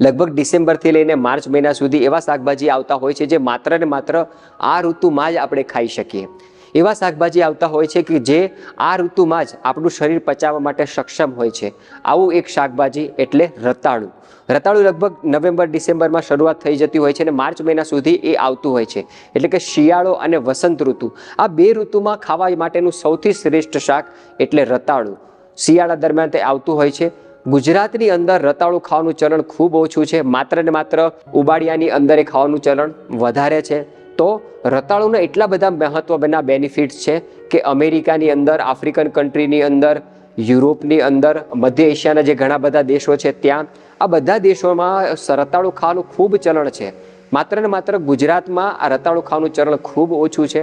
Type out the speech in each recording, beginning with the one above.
લગભગ ડિસેમ્બરથી લઈને માર્ચ મહિના સુધી એવા શાકભાજી આવતા હોય છે જે માત્ર ને માત્ર આ ઋતુમાં જ આપણે ખાઈ શકીએ. એવા શાકભાજી આવતા હોય છે કે જે આ ઋતુમાં જ આપણું શરીર પચાવવા માટે સક્ષમ હોય છે. આવું એક શાકભાજી એટલે રતાળું. રતાળું લગભગ નવેમ્બર, ડિસેમ્બરમાં શરૂઆત થઈ જતી હોય છે અને માર્ચ મહિના સુધી એ આવતું હોય છે. એટલે કે શિયાળો અને વસંત ઋતુ. આ બે ઋતુમાં ખાવા માટેનું સૌથી શ્રેષ્ઠ શાક એટલે રતાળું. શિયાળા દરમિયાન તે આવતું હોય છે. ગુજરાતની અંદર રતાળું ખાવાનું ચલણ ખૂબ ઓછું છે. માત્ર ને માત્ર ઉબાડિયાની અંદર એ ખાવાનું ચલણ વધારે છે. તો રતાળુના એટલા બધા મહત્વના બેનિફિટ્સ છે કે અમેરિકાની અંદર આફ્રિકન કન્ટ્રીની અંદર, યુરોપની અંદર, મધ્ય એશિયાના જે ઘણા બધા દેશો છે ત્યાં, આ બધા દેશોમાં રતાળું ખાવાનું ખૂબ ચલણ છે. માત્ર ને માત્ર ગુજરાતમાં આ રતાળું ખાવાનું ચલણ ખૂબ ઓછું છે.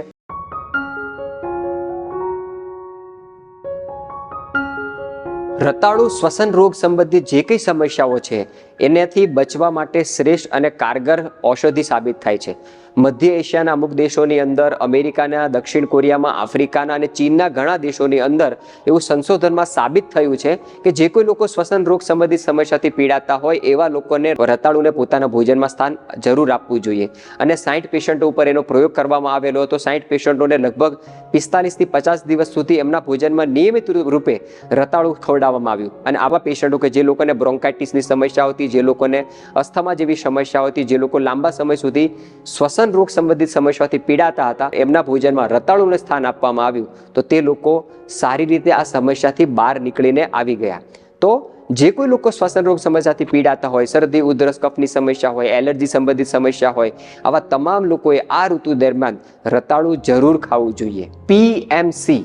રતાળુ શ્વસન રોગ સંબંધિત જે કંઈ સમસ્યાઓ છે, એનાથી બચવા માટે શ્રેષ્ઠ અને કારગર ઔષધિ સાબિત થાય છે. મધ્ય એશિયાના અમુક દેશોની અંદર, અમેરિકાના, દક્ષિણ કોરિયામાં, આફ્રિકાના અને ચીનના ઘણા દેશોની અંદર એવું સંશોધનમાં સાબિત થયું છે કે જે કોઈ લોકો શ્વસન રોગ સંબંધિત સમસ્યાથી પીડાતા હોય એવા લોકોને રતાળુને પોતાના ભોજનમાં સ્થાન જરૂર આપવું જોઈએ. અને સાઠ પેશન્ટો ઉપર એનો પ્રયોગ કરવામાં આવેલો હતો. સાઠ પેશન્ટોને લગભગ પિસ્તાલીસથી પચાસ દિવસ સુધી એમના ભોજનમાં નિયમિત રૂપે રતાળુ ખવડાવવામાં આવ્યું. અને આવા પેશન્ટો કે જે લોકોને બ્રોન્કાઇટિસની સમસ્યા હતી, જે લોકોને અસ્થમા જેવી સમસ્યા હતી, જે લોકો લાંબા સમય સુધી શ્વસન રોગ સંબંધિત સમસ્યાથી પીડાતા હતા. એમના ભોજનમાં રતાળુને સ્થાન આપવામાં આવ્યું. તો તે લોકો સારી રીતે આ સમસ્યાથી બહાર નીકળીને આવી ગયા. તો જે કોઈ લોકો શ્વસન રોગ સમસ્યાથી પીડાતા હોય, શરદી, ઉધરસ, કફની સમસ્યા હોય, એલર્જી સંબંધિત સમસ્યા હોય, આવા તમામ લોકોએ આ ઋતુ દરમિયાન રતાળું જરૂર ખાવું જોઈએ. પીએમસી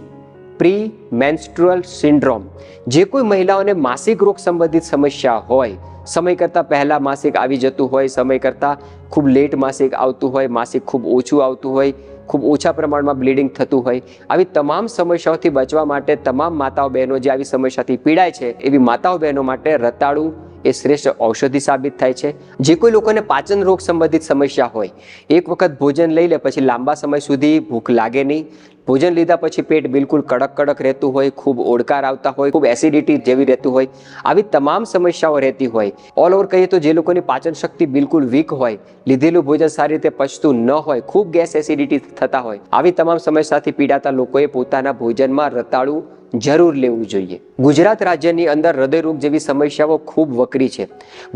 પ્રી મેન્સ્ટ્રુઅલ સિન્ડ્રોમ, જે કોઈ મહિલાઓને માસિક રોગ સંબંધિત સમસ્યા હોય, સમય કરતાં પહેલાં માસિક આવી જતું હોય, સમય કરતાં ખૂબ લેટ માસિક આવતું હોય, માસિક ખૂબ ઓછું આવતું હોય, ખૂબ ઓછા પ્રમાણમાં બ્લીડિંગ થતું હોય, આવી તમામ સમસ્યાઓથી બચવા માટે તમામ માતાઓ બહેનો જે આવી સમસ્યાથી પીડાય છે, એવી માતાઓ બહેનો માટે રતાળું એ શ્રેષ્ઠ ઔષધિ સાબિત થાય છે. જે કોઈ લોકોને પાચન રોગ સંબંધિત સમસ્યા હોય, એક વખત ભોજન લઈ લે, પછી લાંબા સમય સુધી ભૂખ લાગે નહીં ભોજન લીધા પછી પેટ બિલકુલ કડક કડક રહેતું હોય, ખૂબ ઓડકાર આવતા હોય, ખૂબ એસિડિટી જેવી રહેતું હોય, આવી તમામ સમસ્યાઓ રહેતી હોય. ઓલ ઓવર કહીએ તો જે લોકોની પાચન શક્તિ બિલકુલ વીક હોય, લીધેલું ભોજન સારી રીતે પચતું ન હોય, ખૂબ ગેસ એસિડિટી થતા હોય, આવી તમામ સમસ્યાથી પીડાતા લોકોએ પોતાના ભોજનમાં રતાળું જરૂર લેવું જોઈએ. ગુજરાત રાજ્યની અંદર હૃદયરોગ જેવી સમસ્યાઓ ખૂબ વકરી છે.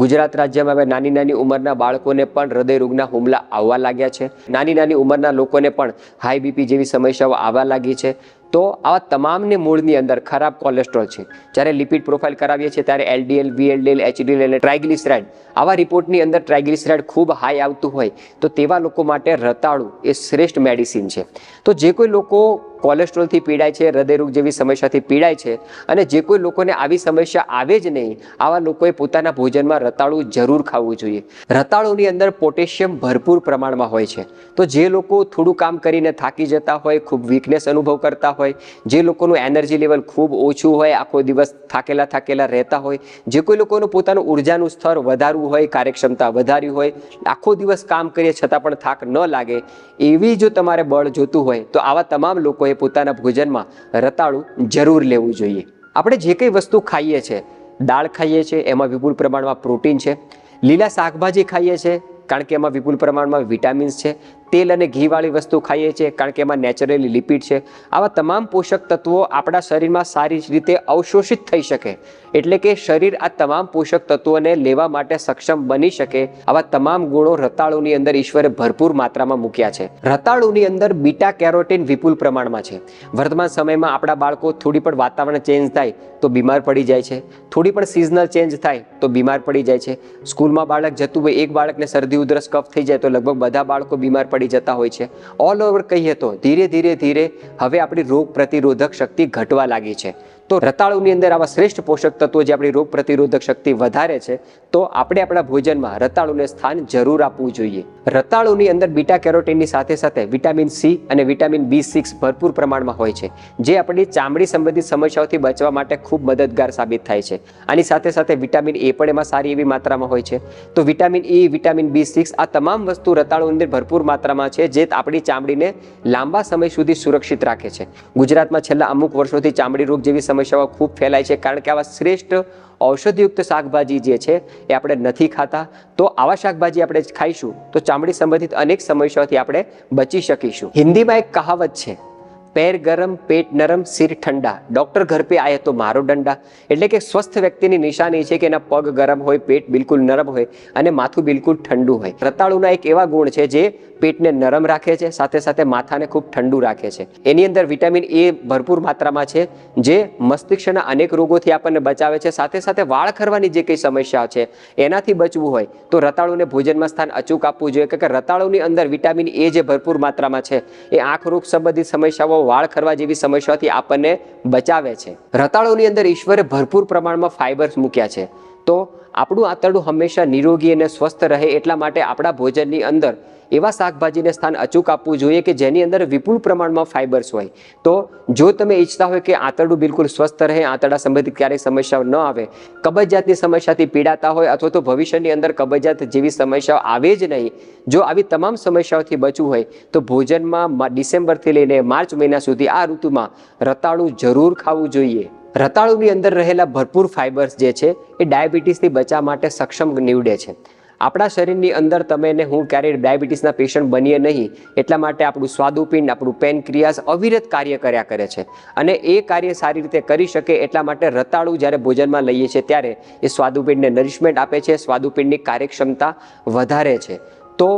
ગુજરાત રાજ્યમાં હવે નાની નાની ઉંમરના બાળકોને પણ હૃદયરોગના હુમલા આવવા લાગ્યા છે. નાની નાની ઉંમરના લોકોને પણ હાઈ બીપી જેવી સમસ્યાઓ આવવા લાગી છે. તો આવા તમામને મૂળની અંદર ખરાબ કોલેસ્ટ્રોલ છે. જ્યારે લિપિડ પ્રોફાઇલ કરાવીએ છીએ ત્યારે એલડીએલ વીએલડીએલ એચડીએલ અને ટ્રાઇગ્લિસરાઇડ આવા રિપોર્ટની અંદર ટ્રાઇગ્લિસરાઇડ ખૂબ હાઈ આવતું હોય તો તેવા લોકો માટે રતાળું એ શ્રેષ્ઠ મેડિસિન છે. તો જે કોઈ લોકો કોલેસ્ટ્રોલથી પીડાય છે હૃદયરોગ જેવી સમસ્યાથી પીડાય છે અને જે કોઈ લોકોને આવી સમસ્યા આવે જ નહીં, આવા લોકોએ પોતાના ભોજનમાં રતાળું જરૂર ખાવું જોઈએ. રતાળુની અંદર પોટેશિયમ ભરપૂર પ્રમાણમાં હોય છે. તો જે લોકો થોડું કામ કરીને થાકી જતા હોય, ખૂબ વીકનેસ અનુભવ કરતા હોય, જે લોકોનું એનર્જી લેવલ ખૂબ ઓછું હોય, આખો દિવસ થાકેલા થાકેલા રહેતા હોય, જે કોઈ લોકોનું પોતાનું ઉર્જાનું સ્તર વધારવું હોય, કાર્યક્ષમતા વધારી હોય, આખો દિવસ કામ કરીએ છતાં પણ થાક ન લાગે, એવી જો તમારે બળ જોતું હોય, તો આવા તમામ લોકોએ પોતાના ભોજનમાં રતાળું જરૂર લેવું જોઈએ. આપણે જે કંઈ વસ્તુ ખાઈએ છીએ દાળ ખાઈએ છીએ એમાં વિપુલ પ્રમાણમાં પ્રોટીન છે, લીલા શાકભાજી ખાઈએ છીએ કારણ કે એમાં વિપુલ પ્રમાણમાં વિટામિન્સ છે તેલ અને ઘીવાળી વસ્તુ ખાઈએ છીએ, કારણ કે એમાં નેચરલી લિપિડ છે. આવા તમામ પોષક તત્વો આપણા શરીરમાં સારી રીતે અવશોષિત થઈ શકે. એટલે કે શરીર આ તમામ પોષક તત્વોને લેવા માટે સક્ષમ બની શકે. આવા તમામ ગુણો રતાળુની અંદર ઈશ્વરે ભરપૂર માત્રામાં મૂક્યા છે. રતાળુની અંદર બીટા કેરોટીન વિપુલ પ્રમાણમાં છે. વર્તમાન સમયમાં આપણા બાળકો થોડી પણ વાતાવરણ ચેન્જ થાય તો બીમાર પડી જાય છે. થોડી પણ સિઝનલ ચેન્જ થાય તો બીમાર પડી જાય છે. સ્કૂલમાં બાળક જતું હોય, એક બાળકને શરદી, ઉધરસ, કફ થઈ જાય તો લગભગ બધા બાળકો બીમાર પડી જતા હોય છે. ઓલ ઓવર કહીએ તો ધીરે ધીરે ધીરે હવે આપણી રોગ પ્રતિરોધક શક્તિ ઘટવા લાગી છે. તો રતાળુની અંદર આવા શ્રેષ્ઠ પોષક તત્વો જે આપણી રોગ પ્રતિરોધક શક્તિ વધારે છે, તો આપણે આપણા ભોજનમાં રતાળુને સ્થાન જરૂર આપવું જોઈએ. રતાળુની અંદર બીટા કેરોટીનની સાથે સાથે વિટામિન સી અને વિટામિન બી સિક્સ ભરપૂર પ્રમાણમાં હોય છે, જે આપણી ચામડી સંબંધિત સમસ્યાઓથી બચવા માટે ખૂબ મદદગાર સાબિત થાય છે. આની સાથે સાથે વિટામિન એ પણ એમાં સારી એવી માત્રામાં હોય છે. તો vitamin E vitamin B six આ તમામ વસ્તુ રતાળુની અંદર ભરપૂર માત્રામાં છે, જે આપણી ચામડીને લાંબા સમય સુધી સુરક્ષિત રાખે છે. ગુજરાતમાં છેલ્લા અમુક વર્ષોથી ચામડી રોગ જેવી સમસ્યાઓ ખૂબ ફેલાય છે કારણ કે આવા શ્રેષ્ઠ ઔષધિયુક્ત શાકભાજી જે છે એ આપણે નથી ખાતા. તો આવા શાકભાજી આપણે ખાઈશું. તો ચામડી સંબંધિત અનેક સમસ્યાઓથી આપણે બચી શકીશું. હિન્દીમાં એક કહાવત છે પેર ગરમ, પેટ નરમ, શિર ઠંડા. ડોક્ટર ઘર પે આયે તો મારો દંડા એટલે કે સ્વસ્થ વ્યક્તિની નિશાની છે કે એના પગ ગરમ હોય, પેટ બિલકુલ નરમ હોય અને માથું બિલકુલ ઠંડુ હોય. રતાળુના એક એવા ગુણ છે જે પેટને નરમ રાખે છે, સાથે સાથે માથાને ખૂબ ઠંડુ રાખે છે. એની અંદર વિટામિન એ ભરપૂર માત્રામાં છે જે મસ્તિષ્કના અનેક રોગોથી આપણને બચાવે છે. સાથે સાથે વાળ ખરવાની જે કંઈ સમસ્યા છે, એનાથી બચવું હોય તો રતાળુને ભોજનમાં સ્થાન અચૂક આપવું જોઈએ. કારણ કે રતાળુની અંદર વિટામિન એ જે ભરપૂર માત્રામાં છે, એ આંખ રોગ સંબંધિત સમસ્યાઓ વાળ ખરવા જેવી સમસ્યાઓથી આપણને બચાવે છે. રતાળોની અંદર ઈશ્વરે ભરપૂર પ્રમાણમાં ફાઇબર્સ મૂક્યા છે. તો આપણું આંતરડું હંમેશા નિરોગી અને સ્વસ્થ રહે એટલા માટે આપણા ભોજનની અંદર એવા શાકભાજીને સ્થાન અચૂક આપવું જોઈએ કે જેની અંદર વિપુલ પ્રમાણમાં ફાઇબર્સ હોય. તો જો તમે ઈચ્છતા હોય કે આંતરડું બિલકુલ સ્વસ્થ રહે, આંતરડા સંબંધિત ક્યારેય સમસ્યાઓ ન આવે, કબજિયાતની સમસ્યાથી પીડાતા હોય અથવા તો ભવિષ્યની અંદર કબજિયાત જેવી સમસ્યાઓ આવે જ નહીં, જો આવી તમામ સમસ્યાઓથી બચવું હોય, તો ભોજનમાં ડિસેમ્બરથી લઈને માર્ચ મહિના સુધી આ ઋતુમાં રતાળું જરૂર ખાવું જોઈએ. રતાળુની અંદર રહેલા ભરપૂર ફાઇબર્સ જે છે, એ ડાયાબિટીસથી બચવા માટે સક્ષમ નીવડે છે. આપણા શરીરની અંદર તમે ને હું ક્યારેય ડાયાબિટીસના પેશન્ટ બનીએ નહીં, એટલા માટે આપણું સ્વાદુપિંડ, આપણું પેનક્રિયાસ અવિરત કાર્ય કર્યા કરે છે. અને એ કાર્ય સારી રીતે કરી શકે એટલા માટે રતાળું જ્યારે ભોજનમાં લઈએ છીએ ત્યારે એ સ્વાદુપિંડને નરિશમેન્ટ આપે છે, સ્વાદુપિંડની કાર્યક્ષમતા વધારે છે. તો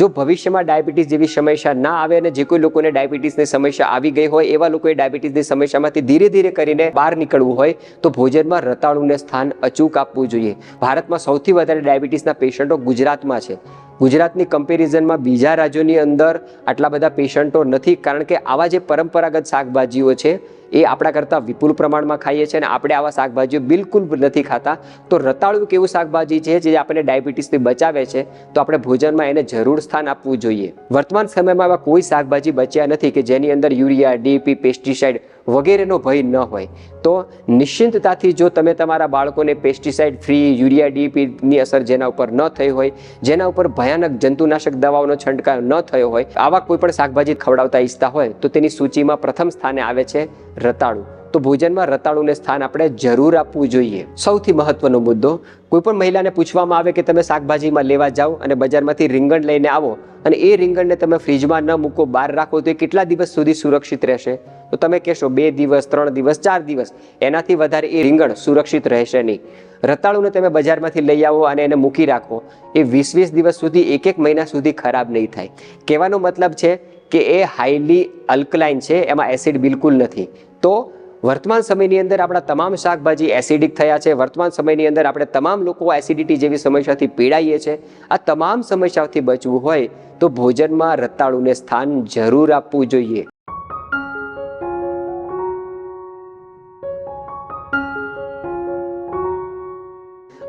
જો ભવિષ્યમાં ડાયાબિટીસ જેવી સમસ્યા ના આવે અને જે કોઈ લોકોને ડાયાબિટીસની સમસ્યા આવી ગઈ હોય, એવા લોકોએ ડાયાબિટીસની સમસ્યામાંથી ધીરે ધીરે કરીને બહાર નીકળવું હોય, તો ભોજનમાં રતાળુને સ્થાન અચૂક આપવું જોઈએ. ભારતમાં સૌથી વધારે ડાયાબિટીસના પેશન્ટો ગુજરાતમાં છે. ગુજરાતની કમ્પેરિઝનમાં બીજા રાજ્યોની અંદર આટલા બધા પેશન્ટો નથી, કારણ કે આવા જે પરંપરાગત શાકભાજીઓ છે એ આપણા કરતાં વિપુલ પ્રમાણમાં ખાઈએ છીએ અને આપણે આવા શાકભાજીઓ બિલકુલ નથી ખાતા. તો રતાળુ કેવું શાકભાજી છે જે આપણને ડાયાબિટીસથી બચાવે છે, તો આપણે ભોજનમાં એને જરૂર સ્થાન આપવું જોઈએ. વર્તમાન સમયમાં એવા કોઈ શાકભાજી બચ્યા નથી કે જેની અંદર યુરિયા, ડીપી, પેસ્ટિસાઇડ વગેરેનો ભય ન હોય. તો નિશ્ચિંતતાથી જો તમે તમારા બાળકોને પેસ્ટિસાઇડ ફ્રી યુરિયા ડીપીની અસર જેના ઉપર ન થઈ હોય, જેના ઉપર ભયાનક જંતુનાશક દવાઓનો છંટકાવ ન થયો હોય, આવા કોઈ પણ શાકભાજી ખવડાવતા ઈચ્છતા હોય, તો તેની સૂચિમાં પ્રથમ સ્થાને આવે છે રતાળુ. તો ભોજનમાં રતાળુને સ્થાન આપણે જરૂર આપવું જોઈએ. સૌથી મહત્વનો મુદ્દો કોઈ પણ મહિલાને પૂછવામાં આવે કે તમે શાકભાજીમાં લેવા જાઓ અને બજારમાંથી રીંગણ લઈને આવો અને એ રીંગણને તમે ફ્રીજમાં ન મૂકો, બહાર રાખો, તો એ કેટલા દિવસ સુધી સુરક્ષિત રહેશે? તો તમે કહેશો, બે દિવસ, ત્રણ દિવસ, ચાર દિવસ. એનાથી વધારે એ રીંગણ સુરક્ષિત રહેશે નહીં. રતાળુને તમે બજારમાંથી લઈ આવો અને એને મૂકી રાખો. એ વીસ વીસ દિવસ સુધી એક એક મહિના સુધી ખરાબ નહીં થાય. કહેવાનો મતલબ છે કે એ હાઈલી અલ્કલાઇન છે, એમાં એસિડ બિલકુલ નથી. તો વર્તમાન સમયની અંદર આપણા તમામ શાકભાજી એસિડિક થયા છે. વર્તમાન સમયની અંદર આપણે તમામ લોકો એસિડિટી જેવી સમસ્યાથી પીડાઈએ છીએ આ તમામ સમસ્યાઓથી બચવું હોય તો ભોજનમાં રતાળુને સ્થાન જરૂર આપવું જોઈએ.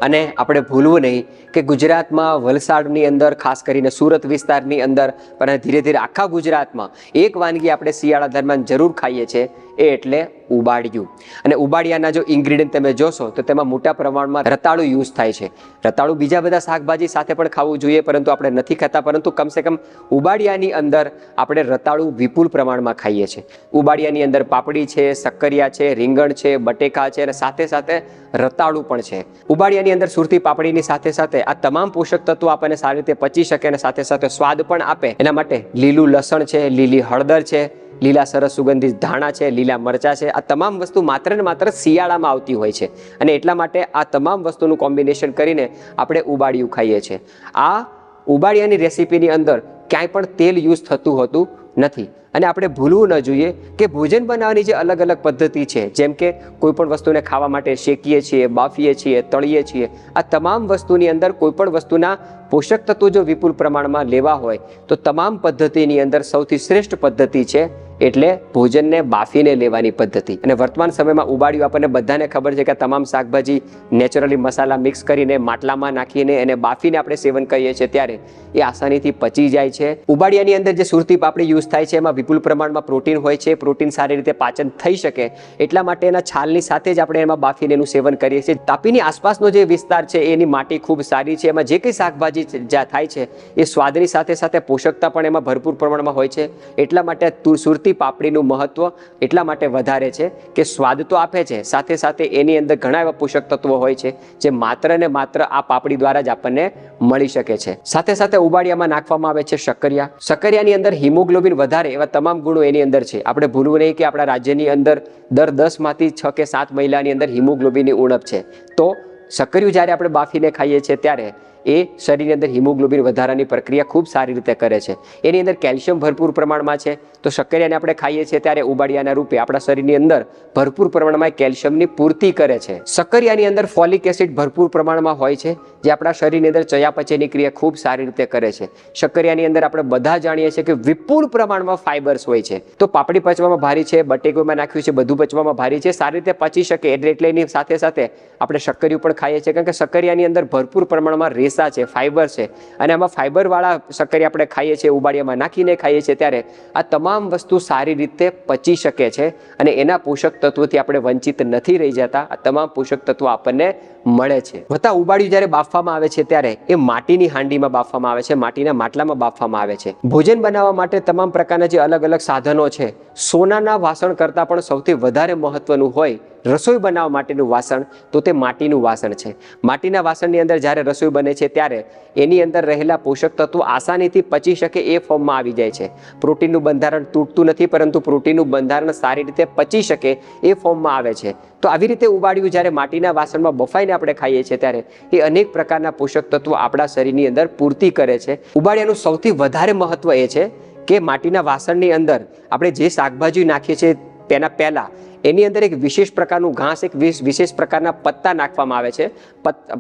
અને આપણે ભૂલવું નહીં કે ગુજરાતમાં વલસાડની અંદર, ખાસ કરીને સુરત વિસ્તારની અંદર, પણ ધીરે ધીરે આખા ગુજરાતમાં એક વાનગી આપણે શિયાળા દરમિયાન જરૂર ખાઈએ છીએ એ એટલે ઉબાડિયું. અને ઉબાડિયાના જો ઇન્ગ્રીડિયન્ટ તમે જોશો, તો તેમાં મોટા પ્રમાણમાં રતાળું યુઝ થાય છે. રતાળું બીજા બધા શાકભાજી સાથે પણ ખાવું જોઈએ, પરંતુ આપણે નથી ખાતા, પરંતુ કમસે કમ ઉબાડિયાની અંદર આપણે રતાળું વિપુલ પ્રમાણમાં ખાઈએ છીએ. ઉબાડિયાની અંદર પાપડી છે શક્કરિયા છે, રીંગણ છે, બટેકા છે, અને સાથે સાથે રતાળું પણ છે. ઉબાડિયાની અંદર સુરતી પાપડીની સાથે સાથે આ તમામ પોષક તત્વો આપણને સારી રીતે પચી શકે અને સાથે સાથે સ્વાદ પણ આપે. એના માટે લીલું લસણ છે, લીલી હળદર છે લીલા સરસ સુગંધિત ધાણા છે, લીલા મરચાં છે, આ તમામ વસ્તુ માત્ર ને માત્ર શિયાળામાં આવતી હોય છે. અને એટલા માટે આ તમામ વસ્તુનું કોમ્બિનેશન કરીને આપણે ઉબાડિયું ખાઈએ છીએ. આ ઉબાડિયાની રેસીપીની અંદર ક્યાંય પણ તેલ યુઝ થતું હોતું નથી. અને આપણે ભૂલવું ન જોઈએ કે ભોજન બનાવવાની જે અલગ અલગ પદ્ધતિ છે, જેમ કે કોઈ પણ વસ્તુને ખાવા માટે શેકીએ છીએ, બાફીએ છીએ, તળીએ છીએ, આ તમામ વસ્તુની અંદર કોઈ પણ વસ્તુના પોષક તત્વો જો વિપુલ પ્રમાણમાં લેવા હોય, તો તમામ પદ્ધતિની અંદર સૌથી શ્રેષ્ઠ પદ્ધતિ છે એટલે ભોજનને બાફીને લેવાની પદ્ધતિ. અને વર્તમાન સમયમાં ઉબાડ્યું આપણને બધાને ખબર છે કે તમામ શાકભાજી નેચરલી મસાલા મિક્સ કરીને માટલામાં નાખીને એને બાફીને આપણે સેવન કરીએ છીએ ત્યારે એ આસાનીથી પચી જાય છે. ઉબાડિયાની અંદર જે સુરતી પાપડી યુઝ થાય છે, એમાં વિપુલ પ્રમાણમાં પ્રોટીન હોય છે, પ્રોટીન સારી રીતે પાચન થઈ શકે એટલા માટે એના છાલની સાથે જ આપણે એમાં બાફીને એનું સેવન કરીએ છીએ. તાપીની આસપાસનો જે વિસ્તાર છે, એની માટી ખૂબ સારી છે. એમાં જે કંઈ શાકભાજી જ્યાં થાય છે, એ સ્વાદની સાથે સાથે પોષકતા પણ એમાં ભરપૂર પ્રમાણમાં હોય છે. એટલા માટે તુર સુરતી પાપડીનું મહત્વ એટલા માટે વધારે છે કે સ્વાદ તો આપે છે. સાથે સાથે એની અંદર ઘણા એવા પોષક તત્વો હોય છે જે માત્ર ને માત્ર આ પાપડી દ્વારા જ આપણને મળી શકે છે. સાથે સાથે ઉબાડિયામાં નાખવામાં આવે છે શક્કરિયા. શક્કરિયાની અંદર હિમોગ્લોબિન વધારે એવા તમામ ગુણો એની અંદર છે. આપણે ભૂલવું નહીં કે આપણા રાજ્યની અંદર દર દસમાંથી છ કે સાત મહિલાની અંદર હિમોગ્લોબિનની ઉણપ છે. તો શક્કરિયું જ્યારે આપણે બાફીને ખાઈએ છીએ ત્યારે એ શરીરની અંદર હિમોગ્લોબિન વધારાની પ્રક્રિયા ખૂબ સારી રીતે કરે છે. એની અંદર કેલ્શિયમ ભરપૂર પ્રમાણમાં છે. તો શક્કરિયાને આપણે ખાઈએ છીએ ત્યારે ઉબાડિયાના રૂપે આપણા શરીરની અંદર ભરપૂર પ્રમાણમાં કેલ્શિયમની પૂર્તિ કરે છે. શક્કરિયાની અંદર ફોલિક એસિડ ભરપૂર પ્રમાણમાં હોય છે, જે આપણા શરીરની અંદર ચયાપચયની ક્રિયા ખૂબ સારી રીતે કરે છે. શક્કરિયાની અંદર આપણે બધા જાણીએ છીએ કે વિપુલ પ્રમાણમાં ફાઇબર્સ હોય છે. તો પાપડી પચવામાં ભારી છે, બટેકોમાં નાખ્યું છે, બધું પચવામાં ભારી છે, સારી રીતે પચી શકે એટલે એની સાથે સાથે આપણે શક્કરિયું પણ ખાઈએ છીએ. કારણ કે શક્કરિયાની અંદર ભરપૂર પ્રમાણમાં રેસા છે ફાઇબર છે. અને આમાં ફાઇબરવાળા શક્કરી આપણે ખાઈએ છીએ, ઉબાડિયામાં નાખીને ખાઈએ છીએ ત્યારે આ તમામ વસ્તુ સારી રીતે પચી શકે છે અને એના પોષક તત્વોથી આપણે વંચિત નથી રહી જતા. આ તમામ પોષક તત્વો આપણને મળે છે. વત્તા ઉબાડિયું જ્યારે બાફવામાં આવે છે ત્યારે એ માટીની હાંડીમાં બાફવામાં આવે છે, માટીના માટલામાં બાફવામાં આવે છે. ભોજન બનાવવા માટે તમામ પ્રકારના જે અલગ અલગ સાધનો છે, સોનાના વાસણ કરતાં પણ સૌથી વધારે મહત્વનું હોય રસોઈ બનાવવા માટેનું વાસણ, તો તે માટીનું વાસણ છે. માટીના વાસણની અંદર જ્યારે રસોઈ બને છે ત્યારે એની અંદર રહેલા પોષક તત્વો આસાનીથી પચી શકે એ ફોર્મમાં આવી જાય છે. પ્રોટીનનું બંધારણ તૂટતું નથી, પરંતુ પ્રોટીનનું બંધારણ સારી રીતે પચી શકે એ ફોર્મમાં આવે છે. તો આવી રીતે ઉબાડ્યું જ્યારે માટીના વાસણમાં બફાઈને આપણે ખાઈએ છીએ ત્યારે, એ અનેક પ્રકારના પોષક તત્વો આપણા શરીરની અંદર પૂર્તિ કરે છે. ઉબાડિયાનું સૌથી વધારે મહત્વ એ છે કે માટીના વાસણની અંદર આપણે જે શાકભાજી નાખીએ છીએ તેના પહેલાં એની અંદર એક વિશેષ પ્રકારનું ઘાસ, એક વિશ- વિશેષ પ્રકારના પત્તા નાખવામાં આવે છે.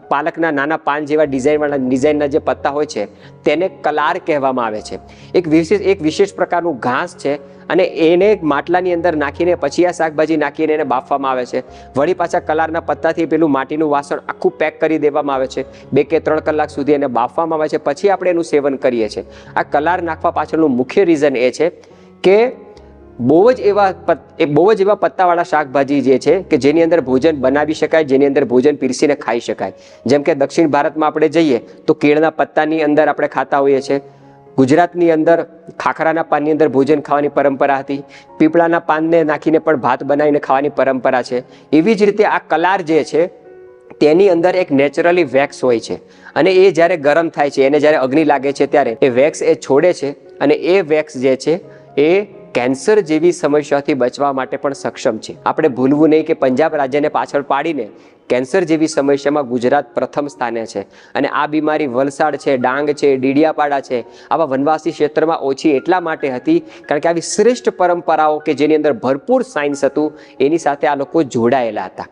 પાલકના નાના પાન જેવા ડિઝાઇનવાળા ડિઝાઇનના જે પત્તા હોય છે, તેને કલાર કહેવામાં આવે છે. એક વિશેષ એક વિશેષ પ્રકારનું ઘાસ છે અને એને માટલાની અંદર નાખીને, પછી આ શાકભાજી નાખીને એને બાફવામાં આવે છે. વળી પાછા કલારના પત્તાથી પેલું માટીનું વાસણ આખું પેક કરી દેવામાં આવે છે. બે કે ત્રણ કલાક સુધી એને બાફવામાં આવે છે. પછી આપણે એનું સેવન કરીએ છીએ. આ કલાર નાખવા પાછળનું મુખ્ય રીઝન એ છે કે બહુ જ એવા એ બહુ જ એવા પત્તાવાળા શાકભાજી જે છે કે જેની અંદર ભોજન બનાવી શકાય, જેની અંદર ભોજન પીરસીને ખાઈ શકાય. જેમ કે દક્ષિણ ભારતમાં આપણે જઈએ તો કેળના પત્તાની અંદર આપણે ખાતા હોઈએ છીએ. ગુજરાતની અંદર ખાખરાના પાનની અંદર ભોજન ખાવાની પરંપરા હતી. પીપળાના પાનને નાખીને પણ ભાત બનાવીને ખાવાની પરંપરા છે. એવી જ રીતે આ કલાર જે છે, તેની અંદર એક નેચરલી વેક્સ હોય છે. અને એ જ્યારે ગરમ થાય છે, એને જ્યારે અગ્નિ લાગે છે ત્યારે એ વેક્સ એ છોડે છે. અને એ વેક્સ જે છે, એ કેન્સર જેવી સમસ્યાથી બચવા માટે પણ સક્ષમ છે. આપણે ભૂલવું નહીં કે પંજાબ રાજ્યને પાછળ પાડીને કેન્સર જેવી સમસ્યામાં ગુજરાત પ્રથમ સ્થાને છે. અને આ બીમારી વલસાડ છે, ડાંગ છે, ડીડિયાપાડા છે. આવા વનવાસી ક્ષેત્રમાં ઓછી એટલા માટે હતી કારણ કે આવી શ્રેષ્ઠ પરંપરાઓ કે જેની અંદર ભરપૂર સાયન્સ હતું, એની સાથે આ લોકો જોડાયેલા હતા.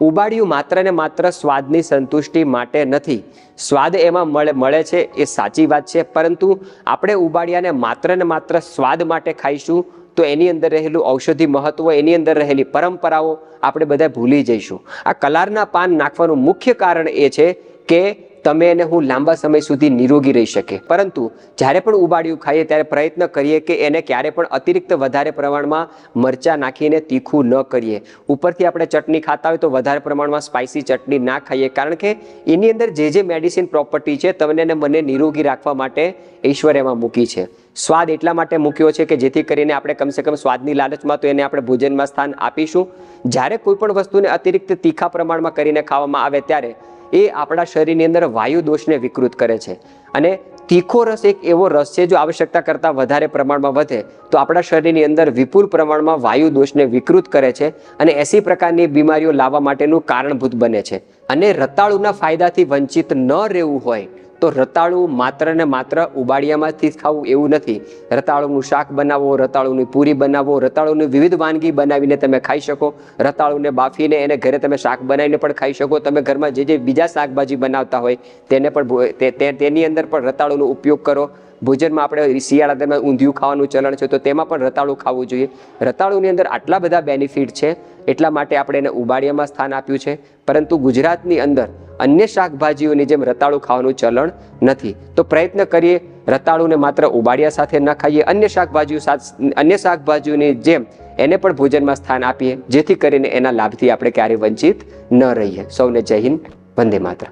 ઉબાડિયું માત્ર ને માત્ર સ્વાદની સંતુષ્ટિ માટે નથી. સ્વાદ એમાં મળે મળે છે એ સાચી વાત છે. પરંતુ આપણે ઉબાડિયાને માત્ર ને માત્ર સ્વાદ માટે ખાઈશું તો એની અંદર રહેલું ઔષધિ મહત્વ, એની અંદર રહેલી પરંપરાઓ આપણે બધા ભૂલી જઈશું. આ કલારના પાન નાખવાનું મુખ્ય કારણ એ છે કે તમે અને હું લાંબા સમય સુધી નિરોગી રહી શકે પરંતુ જ્યારે પણ ઉબાડિયું ખાઈએ ત્યારે પ્રયત્ન કરીએ કે એને ક્યારે પણ અતિરિક્ત વધારે પ્રમાણમાં મરચાં નાખીને તીખું ન કરીએ. ઉપરથી આપણે ચટણી ખાતા હોય તો વધારે પ્રમાણમાં સ્પાઇસી ચટણી ના ખાઈએ. કારણ કે એની અંદર જે જે મેડિસિન પ્રોપર્ટી છે, તમને અને મને નિરોગી રાખવા માટે ઈશ્વરેમાં મૂકી છે. સ્વાદ એટલા માટે મૂક્યો છે કે જેથી કરીને આપણે કમસે કમ સ્વાદની લાલચમાં તો એને આપણે ભોજનમાં સ્થાન આપીશું. જ્યારે કોઈ પણ વસ્તુને અતિરિક્ત તીખા પ્રમાણમાં કરીને ખાવામાં આવે ત્યારે એ આપણા શરીરની અંદર વાયુ દોષને વિકૃત કરે છે. અને તીખો રસ એક એવો રસ છે, જો આવશ્યકતા કરતાં વધારે પ્રમાણમાં વધે, તો આપણા શરીરની અંદર વિપુલ પ્રમાણમાં વાયુ દોષને વિકૃત કરે છે અને એસી પ્રકારની બીમારીઓ લાવવા માટેનું કારણભૂત બને છે. અને રતાળુના ફાયદાથી વંચિત ન રહેવું હોય તો રતાળું માત્ર ને માત્ર ઉબાડિયામાંથી જ ખાવું એવું નથી. રતાળુનું શાક બનાવો, રતાળુની પૂરી બનાવો, રતાળુની વિવિધ વાનગી બનાવીને તમે ખાઈ શકો. રતાળુને બાફીને એને ઘરે તમે શાક બનાવીને પણ ખાઈ શકો. તમે ઘરમાં જે જે બીજા શાકભાજી બનાવતા હોય તેને પણ તેની અંદર પણ રતાળુનો ઉપયોગ કરો. ભોજનમાં આપણે શિયાળા દરમિયાન ઊંધિયું ખાવાનું ચલણ છે, તો તેમાં પણ રતાળું ખાવું જોઈએ. રતાળુની અંદર આટલા બધા બેનિફિટ છે, એટલા માટે આપણે એને ઉબાડિયામાં સ્થાન આપ્યું છે. પરંતુ ગુજરાતની અંદર અન્ય શાકભાજીઓની જેમ રતાળું ખાવાનું ચલણ નથી. તો પ્રયત્ન કરીએ રતાળુને માત્ર ઉબાડિયા સાથે ન ખાઈએ, અન્ય શાકભાજીઓ સાથે અન્ય શાકભાજીઓની જેમ એને પણ ભોજનમાં સ્થાન આપીએ, જેથી કરીને એના લાભથી આપણે ક્યારેય વંચિત ન રહીએ. સૌને જય હિન્દ, વંદે માત્ર